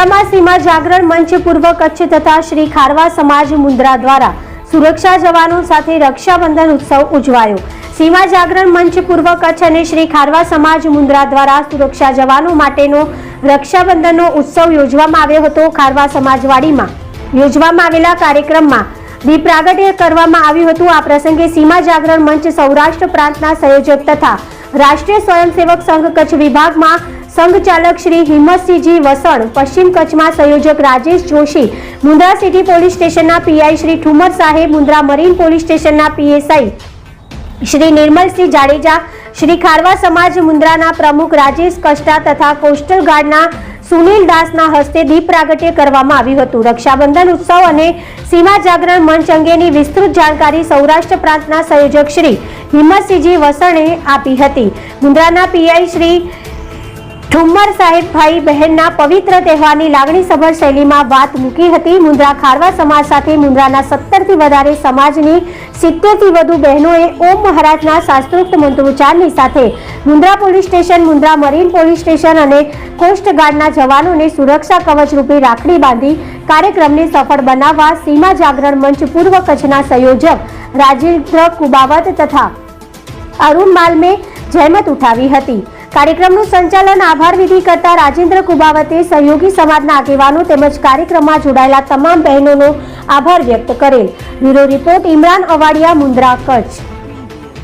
મુન્દ્રામાં સીમા જાગરણ મંચ પૂર્વ કચ્છ તથા શ્રી ખારવા સમાજ મુન્દ્રા દ્વારા સુરક્ષા જવાનો સાથે રક્ષાબંધન ઉત્સવ ઉજવાયો. સીમા જાગરણ મંચ પૂર્વ કચ્છ અને શ્રી ખારવા સમાજ મુન્દ્રા દ્વારા સુરક્ષા જવાનો માટેનો રક્ષાબંધનનો ઉત્સવ યોજવામાં આવ્યો હતો. ખારવા સમાજવાડીમાં યોજવામાં આવેલા કાર્યક્રમમાં દીપ પ્રાગટ્ય કરવામાં આવ્યું હતું. આ પ્રસંગે સીમા જાગરણ મંચ સૌરાષ્ટ્ર પ્રાંતના સંયોજક તથા રાષ્ટ્રીય સ્વયંસેવક સંઘ કચ્છ વિભાગમાં સંઘ ચાલક શ્રી હિંમતસિંહજી વસણ, પશ્ચિમ કચ્છમાં સંયોજક રાજેશ જોશી, મુંદ્રા સિટી પોલીસ સ્ટેશનના પીઆઈ શ્રી ઠુમર સાહેબ, મુંદ્રા મરીન પોલીસ સ્ટેશનના પીએસઆઈ શ્રી નિર્મલસિંહ જાડેજા, શ્રી ખારવા સમાજ મુંદ્રાના પ્રમુખ રાજેશ કષ્ટા તથા કોસ્ટલ ગાર્ડના સુનિલ દાસના હસ્તે દીપ પ્રાગટ્ય કરવામાં આવ્યું હતું. રક્ષાબંધન ઉત્સવ અને સીમા જાગરણ મંચ અંગેની વિસ્તૃત જાણકારી સૌરાષ્ટ્ર પ્રાંતના સંયોજક શ્રી હિંમતસિંહજી વસણે આપી હતી. મુંદ્રાના પીઆઈ શ્રી ઠુમ્મર સાહેબભાઈ બહેનના પવિત્ર તહેવારની લાગણીસભર શૈલીમાં વાત મૂકી હતી. મુંદ્રા ખારવા સમાજ સાથે મુન્દ્રાના સત્તરથી વધારે સમાજની સિત્તેરથી વધુ બહેનોએ ઓમ મહારાજના શાસ્ત્રોક્ત મંત્રોચ્ચારની સાથે Mundra police station, Mundra marine police station અને કોસ્ટગાર્ડના જવાનોને સુરક્ષા કવચ રૂપે રાખડી બાંધી કાર્યક્રમને સફળ બનાવવા સીમા જાગરણ મંચ પૂર્વ કચ્છના સંયોજક રાજેન્દ્ર કુબાવત તથા અરુણ માલમે જહેમત ઉઠાવી હતી. કાર્યક્રમનું સંચાલન આભાર વિધિ કરતા રાજેન્દ્ર કુબાવતે સહયોગી સમાજના આગેવાનો તેમજ કાર્યક્રમમાં જોડાયેલા તમામ બહેનોનો આભાર વ્યક્ત કરેલ. Bureau report, Imran Awadiya, Mundra, Kutch.